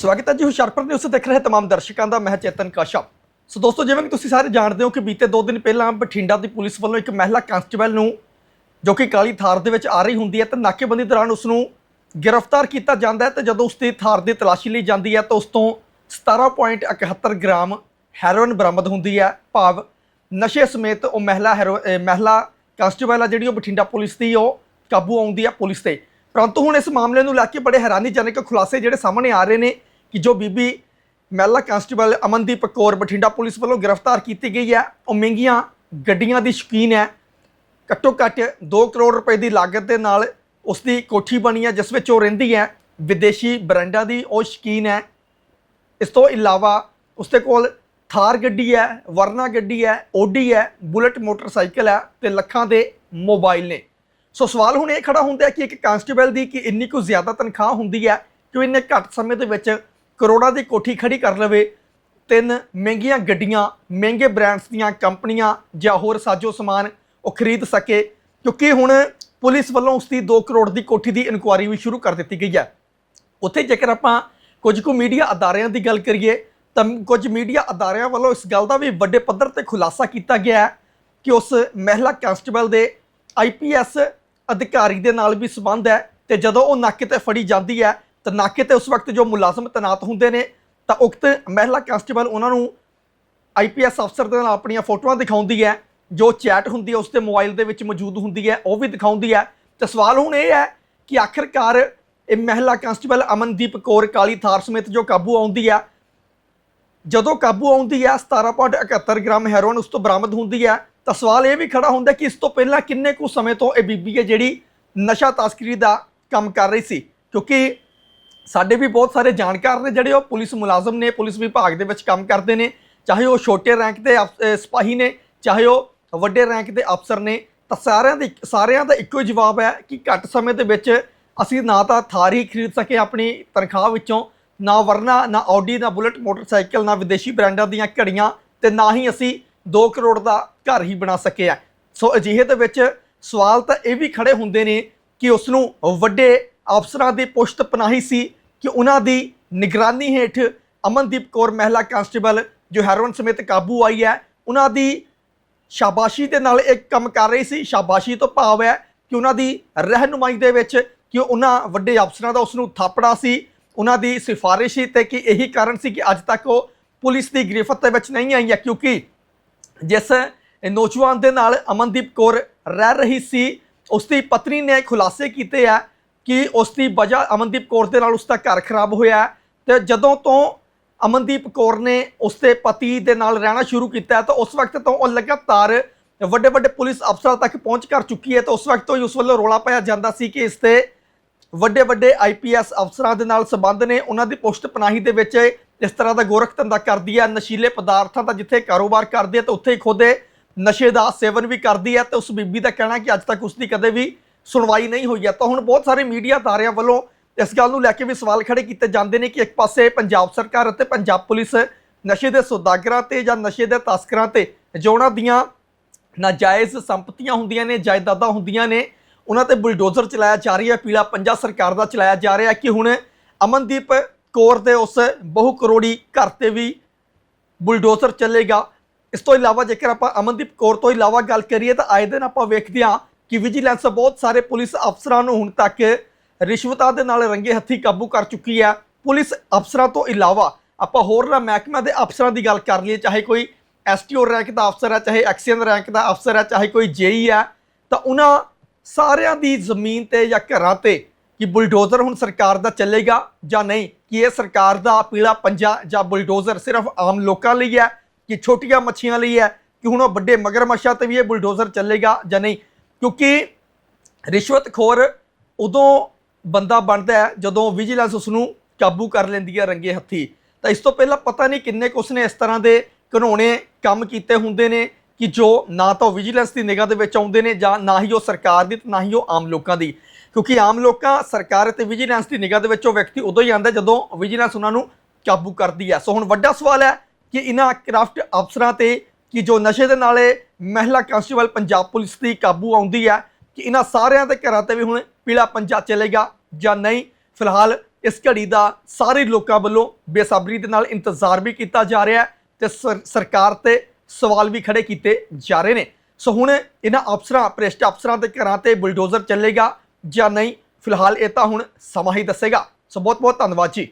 ਸਵਾਗਤ ਹੈ ਜੀ ਹੁਸ਼ਿਆਰਪੁਰ ਨਿਊਜ਼ ਦੇਖ ਰਹੇ ਤਮਾਮ ਦਰਸ਼ਕਾਂ ਦਾ, ਮੈਂ ਚੇਤਨ ਕਾਸ਼ਪ ਸੋ ਦੋਸਤੋ, ਜਿਵੇਂ ਕਿ ਤੁਸੀਂ ਸਾਰੇ ਜਾਣਦੇ ਹੋ ਕਿ ਬੀਤੇ 2 ਦਿਨ ਪਹਿਲਾਂ ਬਠਿੰਡਾ ਦੀ ਪੁਲਿਸ ਵੱਲੋਂ ਇੱਕ ਮਹਿਲਾ ਕਾਂਸਟੇਬਲ ਨੂੰ, ਜੋ ਕਿ ਕਾਲੀ ਥਾਰ ਦੇ ਵਿੱਚ ਆ ਰਹੀ ਹੁੰਦੀ ਹੈ ਤੇ ਨਾਕੇਬੰਦੀ ਦੌਰਾਨ ਉਸ ਨੂੰ ਗ੍ਰਿਫਤਾਰ ਕੀਤਾ ਜਾਂਦਾ ਹੈ ਤੇ ਜਦੋਂ ਉਸ ਦੀ ਥਾਰ ਦੀ ਤਲਾਸ਼ੀ ਲਈ ਜਾਂਦੀ ਹੈ ਤਾਂ ਉਸ ਤੋਂ 17.71 ਗ੍ਰਾਮ ਹੈਰੋਇਨ ਬਰਾਮਦ ਹੁੰਦੀ ਹੈ। ਭਾਵ ਨਸ਼ੇ ਸਮੇਤ ਉਹ ਮਹਿਲਾ ਹੈਰੋ ਮਹਿਲਾ ਕਾਂਸਟੇਬਲ ਆ ਜਿਹੜੀ ਉਹ ਬਠਿੰਡਾ ਪੁਲਿਸ ਦੀ ਉਹ ਕਾਬੂ ਆਉਂਦੀ ਹੈ ਪੁਲਿਸ ਤੇ। ਪਰੰਤੂ ਹੁਣ ਇਸ ਮਾਮਲੇ ਨੂੰ ਲੈ ਕੇ ਬੜੇ ਹੈਰਾਨੀਜਨਕ ਖੁਲਾਸੇ ਜਿਹੜੇ ਸਾਹਮਣੇ ਆ ਰਹੇ ਨੇ। ਕਿ ਜੋ ਬੀਬੀ ਮਹਿਲਾ ਕਾਂਸਟੇਬਲ ਅਮਨਦੀਪ ਕੌਰ ਬਠਿੰਡਾ ਪੁਲਿਸ ਵੱਲੋਂ ਗ੍ਰਿਫਤਾਰ ਕੀਤੀ ਗਈ ਹੈ, ਉਹ ਮਹਿੰਗੀਆਂ ਗੱਡੀਆਂ ਦੀ ਸ਼ੌਕੀਨ ਹੈ। ਘੱਟੋ ਘੱਟ 2 ਕਰੋੜ ਰੁਪਏ ਦੀ ਲਾਗਤ ਦੇ ਨਾਲ ਉਸ ਦੀ ਕੋਠੀ ਬਣੀ ਹੈ, ਜਿਸ ਵਿੱਚ ਉਹ ਰਹਿੰਦੀ ਹੈ। ਵਿਦੇਸ਼ੀ ਬ੍ਰਾਂਡਾਂ ਦੀ ਉਹ ਸ਼ੌਕੀਨ ਹੈ। ਇਸ ਤੋਂ ਇਲਾਵਾ ਉਸਦੇ ਕੋਲ ਥਾਰ ਗੱਡੀ ਹੈ, ਵਰਨਾ ਗੱਡੀ ਹੈ, ਓਡੀ ਹੈ, ਬੁਲਟ ਮੋਟਰਸਾਈਕਲ ਹੈ ਤੇ ਲੱਖਾਂ ਦੇ ਮੋਬਾਈਲ ਨੇ। ਸੋ ਸਵਾਲ ਹੁਣ ਇਹ ਖੜਾ ਹੁੰਦਾ ਹੈ ਕਿ ਇੱਕ ਕਾਂਸਟੇਬਲ ਦੀ ਕਿ ਇੰਨੀ ਕੁ ਜ਼ਿਆਦਾ ਤਨਖਾਹ ਹੁੰਦੀ ਹੈ ਕਿ ਉਹ ਇੰਨੇ ਘੱਟ ਸਮੇਂ ਦੇ ਵਿੱਚ ਕਰੋੜਾਂ ਦੀ ਕੋਠੀ ਖੜੀ ਕਰ ਲਵੇ। ਤਿੰਨ ਮਹਿੰਗੀਆਂ ਗੱਡੀਆਂ, ਮਹਿੰਗੇ ਬ੍ਰਾਂਡਸ ਦੀਆਂ ਕੰਪਨੀਆਂ ਜਾਂ ਹੋਰ ਸਾਜੋ ਸਮਾਨ ਉਹ ਖਰੀਦ ਸਕੇ, ਕਿਉਂਕਿ ਹੁਣ ਪੁਲਿਸ ਵੱਲੋਂ ਉਸ ਦੀ 2 ਕਰੋੜ ਦੀ ਕੋਠੀ ਦੀ ਇਨਕੁਆਇਰੀ ਵੀ ਸ਼ੁਰੂ ਕਰ ਦਿੱਤੀ ਗਈ ਹੈ। ਉੱਥੇ ਜੇਕਰ ਆਪਾਂ ਕੁਝ ਕੁ ਮੀਡੀਆ ਅਦਾਰਿਆਂ ਦੀ ਗੱਲ ਕਰੀਏ, ਤਾਂ ਕੁਝ ਮੀਡੀਆ ਅਦਾਰਿਆਂ ਵੱਲੋਂ ਇਸ ਗੱਲ ਦਾ ਵੀ ਵੱਡੇ ਪੱਧਰ ਤੇ ਖੁਲਾਸਾ ਕੀਤਾ ਗਿਆ ਹੈ ਕਿ ਉਸ ਮਹਿਲਾ ਕਾਂਸਟੇਬਲ ਦੇ ਆਈਪੀਐਸ ਅਧਿਕਾਰੀ ਦੇ ਨਾਲ ਵੀ ਸੰਬੰਧ ਹੈ ਤੇ ਜਦੋਂ ਉਹ ਨਾਕੇ ਤੇ ਫੜੀ ਜਾਂਦੀ ਹੈ ਤਾਂ ਨਾਕੇ ਤੇ ਉਸ ਵਕਤ ਜੋ ਮੁਲਾਜ਼ਮ ਤੈਨਾਤ ਹੁੰਦੇ ਨੇ, ਤਾਂ ਉਕਤ ਮਹਿਲਾ ਕਾਂਸਟੇਬਲ ਉਹਨਾਂ ਨੂੰ ਆਈਪੀਐਸ ਅਫਸਰ ਦੇ ਨਾਲ ਆਪਣੀਆਂ ਫੋਟੋਆਂ ਦਿਖਾਉਂਦੀ ਹੈ, ਜੋ ਚੈਟ ਹੁੰਦੀ ਹੈ, ਉਸ ਦੇ ਮੋਬਾਈਲ ਦੇ ਵਿੱਚ ਮੌਜੂਦ ਹੁੰਦੀ ਹੈ, ਉਹ ਵੀ ਦਿਖਾਉਂਦੀ ਹੈ। ਤੇ ਸਵਾਲ ਹੁਣ ਇਹ ਹੈ ਕਿ ਆਖਿਰਕਾਰ ਇਹ ਮਹਿਲਾ ਕਾਂਸਟੇਬਲ ਅਮਨਦੀਪ ਕੌਰ ਕਾਲੀ ਥਾਰ ਸਮੇਤ ਜੋ ਕਾਬੂ ਆਉਂਦੀ ਹੈ, ਜਦੋਂ ਕਾਬੂ ਆਉਂਦੀ ਹੈ 17.71 ਗ੍ਰਾਮ ਹੈਰੋਇਨ ਉਸ ਤੋਂ ਬਰਾਮਦ ਹੁੰਦੀ ਹੈ, ਤਾਂ ਸਵਾਲ ਇਹ ਵੀ ਖੜਾ ਹੁੰਦਾ ਕਿ ਇਸ ਤੋਂ ਪਹਿਲਾਂ ਕਿੰਨੇ ਕੁ ਸਮੇਂ ਤੋਂ ਇਹ ਬੀਬੀ ਹੈ ਜਿਹੜੀ ਨਸ਼ਾ ਤਸਕਰੀ ਦਾ ਕੰਮ ਕਰ ਰਹੀ ਸੀ? ਕਿਉਂਕਿ ਸਾਡੇ ਵੀ ਬਹੁਤ ਸਾਰੇ ਜਾਣਕਾਰ ਨੇ ਜਿਹੜੇ ਉਹ ਪੁਲਿਸ ਮੁਲਾਜ਼ਮ ਨੇ, ਪੁਲਿਸ ਵਿਭਾਗ ਦੇ ਵਿੱਚ ਕੰਮ ਕਰਦੇ ਨੇ। ਚਾਹੇ ਉਹ ਛੋਟੇ ਰੈਂਕ ਦੇ ਅਫ- ਸਿਪਾਹੀ ਨੇ, ਚਾਹੇ ਉਹ ਵੱਡੇ ਰੈਂਕ ਦੇ ਅਫਸਰ ਨੇ, ਤਾਂ ਸਾਰਿਆਂ ਦੇ ਸਾਰਿਆਂ ਦਾ ਇੱਕੋ ਹੀ ਜਵਾਬ ਹੈ ਕਿ ਘੱਟ ਸਮੇਂ ਦੇ ਵਿੱਚ ਅਸੀਂ ਨਾ ਤਾਂ ਥਾਰ ਹੀ ਖਰੀਦ ਸਕੇ ਆਪਣੀ ਤਨਖਾਹ ਵਿੱਚੋਂ, ਨਾ ਵਰਨਾ, ਨਾ ਆਡੀ ਨਾ ਬੁਲਟ, ਮੋਟਰਸਾਈਕਲ, ਨਾ ਵਿਦੇਸ਼ੀ ਬ੍ਰਾਂਡਾਂ ਦੀਆਂ ਘੜੀਆਂ ਤੇ ਨਾ ਹੀ ਅਸੀਂ 2 ਕਰੋੜ ਦਾ ਘਰ ਹੀ ਬਣਾ ਸਕੇ ਆ। ਸੋ ਅਜਿਹੇ ਦੇ ਵਿੱਚ ਸਵਾਲ ਤਾਂ ਇਹ ਵੀ ਖੜੇ ਹੁੰਦੇ ਨੇ ਕਿ ਉਸ ਨੂੰ ਵੱਡੇ ਅਫਸਰਾਂ ਦੀ ਪੁਸ਼ਤ ਪਨਾਹੀ ਸੀ ਕਿ ਉਹਨਾਂ ਦੀ ਨਿਗਰਾਨੀ ਹੇਠ ਅਮਨਦੀਪ ਕੌਰ ਮਹਿਲਾ ਕਾਂਸਟੇਬਲ ਜੋ ਹੈਰੋਇਨ ਸਮੇਤ ਕਾਬੂ ਆਈ ਹੈ, ਉਹਨਾਂ ਦੀ ਸ਼ਾਬਾਸ਼ੀ ਦੇ ਨਾਲ ਇੱਕ ਕੰਮ ਕਰ ਰਹੀ ਸੀ। ਸ਼ਾਬਾਸ਼ੀ ਤੋਂ ਭਾਵ ਹੈ ਕਿ ਉਹਨਾਂ ਦੀ ਰਹਿਨੁਮਾਈ ਦੇ ਵਿੱਚ ਕਿ ਉਹਨਾਂ ਵੱਡੇ ਅਫਸਰਾਂ ਦਾ ਉਸ ਨੂੰ ਥਾਪੜਾ ਸੀ। ਉਹਨਾਂ ਦੀ ਸਿਫਾਰਿਸ਼ ਸੀ ਤੇ ਕਿ ਇਹੀ ਕਾਰਨ ਸੀ ਕਿ ਅੱਜ ਤੱਕ ਉਹ ਪੁਲਿਸ ਦੀ ਗ੍ਰਿਫਤ ਦੇ ਵਿੱਚ ਨਹੀਂ ਆਈ ਹੈ ਕਿਉਂਕਿ ਜਿਸ ਨੌਜਵਾਨ ਦੇ ਨਾਲ ਅਮਨਦੀਪ ਕੌਰ ਰਹਿ ਰਹੀ ਸੀ ਉਸ ਦੀ ਪਤਨੀ ਨੇ ਖੁਲਾਸੇ ਕੀਤੇ ਆ ਕਿ ਉਸ ਦੀ ਵਜ੍ਹਾ ਅਮਨਦੀਪ ਕੌਰ ਦੇ ਨਾਲ ਉਸ ਦਾ ਘਰ ਖਰਾਬ ਹੋਇਆ ਹੈ ਤੇ ਜਦੋਂ ਤੋਂ ਅਮਨਦੀਪ ਕੌਰ ਨੇ ਉਸ ਦੇ ਪਤੀ ਦੇ ਨਾਲ ਰਹਿਣਾ ਸ਼ੁਰੂ ਕੀਤਾ ਤਾਂ ਉਸ ਵਕਤ ਤੋਂ ਉਹ ਲਗਾਤਾਰ ਵੱਡੇ ਵੱਡੇ ਪੁਲਿਸ ਅਫਸਰਾਂ ਤੱਕ ਪਹੁੰਚ ਕਰ ਚੁੱਕੀ ਹੈ ਤਾਂ ਉਸ ਵਕਤ ਤੋਂ ਹੀ ਉਸ ਵੱਲੋਂ ਰੋਲਾ ਪਾਇਆ ਜਾਂਦਾ ਸੀ ਕਿ ਇਸ ਤੇ ਵੱਡੇ ਵੱਡੇ ਆਈਪੀਐਸ ਅਫਸਰਾਂ ਦੇ ਨਾਲ ਸੰਬੰਧ ਨੇ, ਉਹਨਾਂ ਦੀ ਪੁਸ਼ਤ ਪਨਾਹੀ ਦੇ ਵਿੱਚ ਇਸ ਤਰ੍ਹਾਂ ਦਾ ਗੋਰਖ ਧੰਦਾ ਕਰਦੀ ਹੈ, ਨਸ਼ੀਲੇ ਪਦਾਰਥਾਂ ਦਾ ਜਿੱਥੇ ਕਾਰੋਬਾਰ ਕਰਦੀ ਹੈ ਤਾਂ ਉੱਥੇ ਹੀ ਖੁਦ ਨਸ਼ੇ ਦਾ ਸੇਵਨ ਵੀ ਕਰਦੀ ਹੈ ਤੇ ਉਸ ਬੀਬੀ ਦਾ ਕਹਿਣਾ ਕਿ ਅੱਜ ਤੱਕ ਉਸ ਦੀ ਕਦੇ ਵੀ ਸੁਣਵਾਈ ਨਹੀਂ ਹੋਈ ਹੈ। ਤਾਂ ਹੁਣ ਬਹੁਤ ਸਾਰੇ ਮੀਡੀਆ ਅਦਾਰਿਆਂ ਵੱਲੋਂ ਇਸ ਗੱਲ ਨੂੰ ਲੈ ਕੇ ਵੀ ਸਵਾਲ ਖੜੇ ਕੀਤੇ ਜਾਂਦੇ ਨੇ ਕਿ ਇੱਕ ਪਾਸੇ ਪੰਜਾਬ ਸਰਕਾਰ ਅਤੇ ਪੰਜਾਬ ਪੁਲਿਸ ਨਸ਼ੇ ਦੇ ਸੌਦਾਗਰਾਂ ਤੇ ਜਾਂ ਨਸ਼ੇ ਦੇ ਤਸਕਰਾਂ ਤੇ ਜੋ ਉਹਨਾਂ ਦੀਆਂ ਨਾਜਾਇਜ਼ ਸੰਪਤੀਆਂ ਹੁੰਦੀਆਂ ਨੇ, ਜਾਇਦਾਦਾਂ ਹੁੰਦੀਆਂ ਨੇ, ਉਹਨਾਂ ਤੇ ਬੁਲਡੋਜ਼ਰ ਚਲਾਇਆ ਜਾ ਰਹੀ ਹੈ ਪੀਲਾ ਪੰਜਾ ਸਰਕਾਰ ਦਾ ਚਲਾਇਆ ਜਾ ਰਿਹਾ ਕਿ ਹੁਣ ਅਮਨਦੀਪ ਕੌਰ ਦੇ ਉਸ ਬਹੁ ਕਰੋੜੀ ਘਰ ਤੇ ਵੀ ਬੁਲਡੋਜ਼ਰ ਚੱਲੇਗਾ। ਇਸ ਤੋਂ ਇਲਾਵਾ ਜੇਕਰ ਆਪਾਂ ਅਮਨਦੀਪ ਕੌਰ ਤੋਂ ਇਲਾਵਾ ਗੱਲ ਕਰੀਏ ਤਾਂ ਆਏ ਦਿਨ ਆਪਾਂ ਵੇਖਦੇ ਹਾਂ ਕਿ ਵਿਜੀਲੈਂਸ ਬਹੁਤ ਸਾਰੇ ਪੁਲਿਸ ਅਫਸਰਾਂ ਨੂੰ ਹੁਣ ਤੱਕ ਰਿਸ਼ਵਤਾਂ ਦੇ ਨਾਲ ਰੰਗੇ ਹੱਥੀ ਕਾਬੂ ਕਰ ਚੁੱਕੀ ਹੈ। ਪੁਲਿਸ ਅਫਸਰਾਂ ਤੋਂ ਇਲਾਵਾ ਆਪਾਂ ਹੋਰ ਨਾ ਮਹਿਕਮਾ ਦੇ ਅਫਸਰਾਂ ਦੀ ਗੱਲ ਕਰ ਲਈਏ, ਚਾਹੇ ਕੋਈ ਐਸਟੀਓ ਰੈਂਕ ਦਾ ਅਫਸਰ ਹੈ, ਚਾਹੇ ਐਕਸੀਅਨ ਰੈਂਕ ਦਾ ਅਫਸਰ ਹੈ, ਚਾਹੇ ਕੋਈ ਜੇਈ ਹੈ, ਤਾਂ ਉਹਨਾਂ ਸਾਰਿਆਂ ਦੀ ਜ਼ਮੀਨ ਤੇ ਜਾਂ ਘਰਾਂ ਤੇ ਕਿ ਬੁਲਡੋਜ਼ਰ ਹੁਣ ਸਰਕਾਰ ਦਾ ਚੱਲੇਗਾ ਜਾਂ ਨਹੀਂ, ਕਿ ਇਹ ਸਰਕਾਰ ਦਾ ਪੀਲਾ ਪੰਜਾ ਜਾਂ ਬੁਲਡੋਜ਼ਰ ਸਿਰਫ ਆਮ ਲੋਕਾਂ ਲਈ ਹੈ, ਕਿ ਛੋਟੀਆਂ ਮੱਛੀਆਂ ਲਈ ਹੈ, ਕਿ ਹੁਣ ਉਹ ਵੱਡੇ ਮਗਰਮੱਛਾਂ ਤੇ ਵੀ ਇਹ ਬੁਲਡੋਜ਼ਰ ਚੱਲੇਗਾ ਜਾਂ ਨਹੀਂ। ਕਿਉਂਕਿ ਰਿਸ਼ਵਤਖੋਰ ਉਦੋਂ ਬੰਦਾ ਬਣਦਾ ਹੈ ਜਦੋਂ ਵਿਜੀਲੈਂਸ ਉਸ ਨੂੰ ਕਾਬੂ ਕਰ ਲੈਂਦੀ ਹੈ ਰੰਗੇ ਹੱਥੀ। ਤਾਂ ਇਸ ਤੋਂ ਪਹਿਲਾਂ ਪਤਾ ਨਹੀਂ ਕਿੰਨੇ ਕੁ ਉਸਨੇ ਇਸ ਤਰ੍ਹਾਂ ਦੇ ਘਨੋਣੇ ਕੰਮ ਕੀਤੇ ਹੁੰਦੇ ਨੇ ਕਿ ਜੋ ਨਾ ਤਾਂ ਉਹ ਵਿਜੀਲੈਂਸ ਦੀ ਨਿਗਾਹ ਦੇ ਵਿੱਚ ਆਉਂਦੇ ਨੇ ਜਾਂ ਨਾ ਹੀ ਉਹ ਸਰਕਾਰ ਦੀ ਤੇ ਨਾ ਹੀ ਉਹ ਆਮ ਲੋਕਾਂ ਦੀ। ਕਿਉਂਕਿ ਆਮ ਲੋਕਾਂ ਸਰਕਾਰ ਅਤੇ ਵਿਜੀਲੈਂਸ ਦੀ ਨਿਗਾਹ ਦੇ ਵਿੱਚ ਉਹ ਵਿਅਕਤੀ ਉਦੋਂ ਹੀ ਆਉਂਦਾ ਜਦੋਂ ਵਿਜੀਲੈਂਸ ਉਹਨਾਂ ਨੂੰ ਕਾਬੂ ਕਰਦੀ ਹੈ। ਸੋ ਹੁਣ ਵੱਡਾ ਸਵਾਲ ਹੈ ਕਿ ਇਹਨਾਂ ਕ੍ਰਾਫਟ ਅਫਸਰਾਂ ਤੇ ਕਿ ਜੋ ਨਸ਼ੇ ਦੇ ਨਾਲੇ ਮਹਿਲਾ ਕਾਂਸਟੇਬਲ ਪੰਜਾਬ ਪੁਲਿਸ ਦੀ ਕਾਬੂ ਆਉਂਦੀ ਹੈ, ਕਿ ਇਹਨਾਂ ਸਾਰਿਆਂ ਦੇ ਘਰਾਂ ਤੇ ਵੀ ਹੁਣ ਪੀਲਾ ਪੰਜਾ ਚੱਲੇਗਾ ਜਾਂ ਨਹੀਂ, ਫਿਲਹਾਲ ਇਸ ਘੜੀ ਦਾ ਸਾਰੇ ਲੋਕਾਂ ਵੱਲੋਂ ਬੇਸਬਰੀ ਦੇ ਨਾਲ ਇੰਤਜ਼ਾਰ ਵੀ ਕੀਤਾ ਜਾ ਰਿਹਾ ਹੈ ਤੇ ਸਰਕਾਰ ਤੇ ਸਵਾਲ ਵੀ ਖੜੇ ਕੀਤੇ ਜਾ ਰਹੇ ਨੇ। ਸੋ ਹੁਣ ਇਹਨਾਂ ਅਫਸਰਾਂ, ਭ੍ਰਿਸ਼ਟ ਅਫਸਰਾਂ ਦੇ ਘਰਾਂ ਤੇ ਬੁਲਡੋਜ਼ਰ ਚੱਲੇਗਾ ਜਾਂ ਨਹੀਂ, ਫਿਲਹਾਲ ਇਹ ਤਾਂ ਹੁਣ ਸਮਾਂ ਹੀ ਦੱਸੇਗਾ। ਸੋ ਬਹੁਤ ਬਹੁਤ ਧੰਨਵਾਦ ਜੀ।